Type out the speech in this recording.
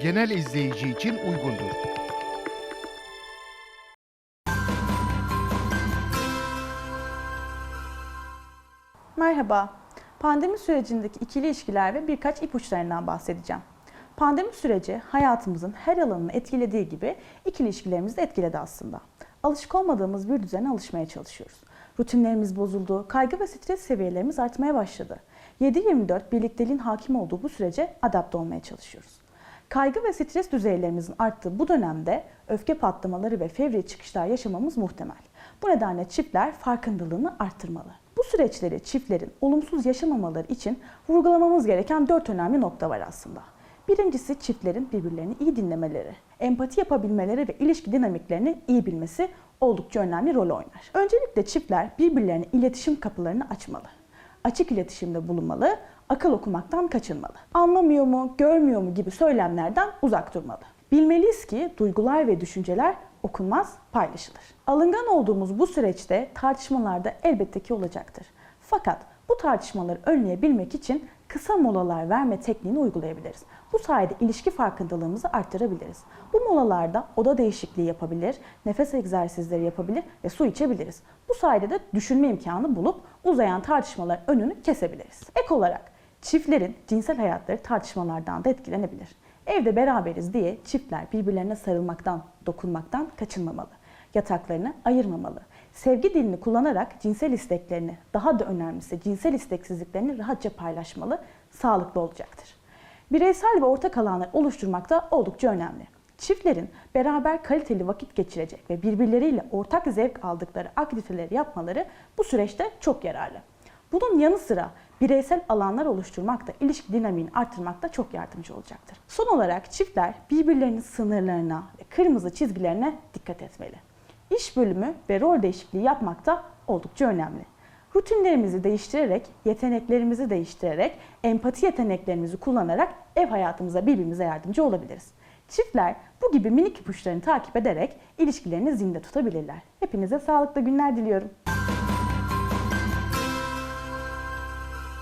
genel izleyici için uygundur. Merhaba. Pandemi sürecindeki ikili ilişkiler ve birkaç ipuçlarından bahsedeceğim. Pandemi süreci hayatımızın her alanını etkilediği gibi ikili ilişkilerimizi de etkiledi aslında. Alışık olmadığımız bir düzene alışmaya çalışıyoruz. Rutinlerimiz bozuldu, kaygı ve stres seviyelerimiz artmaya başladı. 7-24 birlikteliğin hakim olduğu bu sürece adapte olmaya çalışıyoruz. Kaygı ve stres düzeylerimizin arttığı bu dönemde öfke patlamaları ve fevri çıkışlar yaşamamız muhtemel. Bu nedenle çiftler farkındalığını arttırmalı. Bu süreçleri çiftlerin olumsuz yaşamamaları için vurgulamamız gereken dört önemli nokta var aslında. Birincisi çiftlerin birbirlerini iyi dinlemeleri, empati yapabilmeleri ve ilişki dinamiklerini iyi bilmesi oldukça önemli rol oynar. Öncelikle çiftler birbirlerine iletişim kapılarını açmalı. Açık iletişimde bulunmalı, akıl okumaktan kaçınmalı. Anlamıyor mu, görmüyor mu gibi söylemlerden uzak durmalı. Bilmeliyiz ki duygular ve düşünceler okunmaz, paylaşılır. Alıngan olduğumuz bu süreçte tartışmalarda elbette ki olacaktır. Fakat bu tartışmaları önleyebilmek için kısa molalar verme tekniğini uygulayabiliriz. Bu sayede ilişki farkındalığımızı arttırabiliriz. Bu molalarda oda değişikliği yapabilir, nefes egzersizleri yapabilir ve su içebiliriz. Bu sayede de düşünme imkanı bulup uzayan tartışmaların önünü kesebiliriz. Ek olarak çiftlerin cinsel hayatları tartışmalardan da etkilenebilir. Evde beraberiz diye çiftler birbirlerine sarılmaktan, dokunmaktan kaçınmamalı. Yataklarını ayırmamalı. Sevgi dilini kullanarak cinsel isteklerini, daha da önemlisi cinsel isteksizliklerini rahatça paylaşmalı, sağlıklı olacaktır. Bireysel ve ortak alanlar oluşturmak da oldukça önemli. Çiftlerin beraber kaliteli vakit geçirecek ve birbirleriyle ortak zevk aldıkları aktiviteleri yapmaları bu süreçte çok yararlı. Bunun yanı sıra bireysel alanlar oluşturmak da ilişki dinamiğini artırmakta çok yardımcı olacaktır. Son olarak çiftler birbirlerinin sınırlarına ve kırmızı çizgilerine dikkat etmeli. İş bölümü ve rol değişikliği yapmak da oldukça önemli. Rutinlerimizi değiştirerek, yeteneklerimizi değiştirerek, empati yeteneklerimizi kullanarak ev hayatımıza birbirimize yardımcı olabiliriz. Çiftler bu gibi minik ipuçlarını takip ederek ilişkilerini zinde tutabilirler. Hepinize sağlıklı günler diliyorum.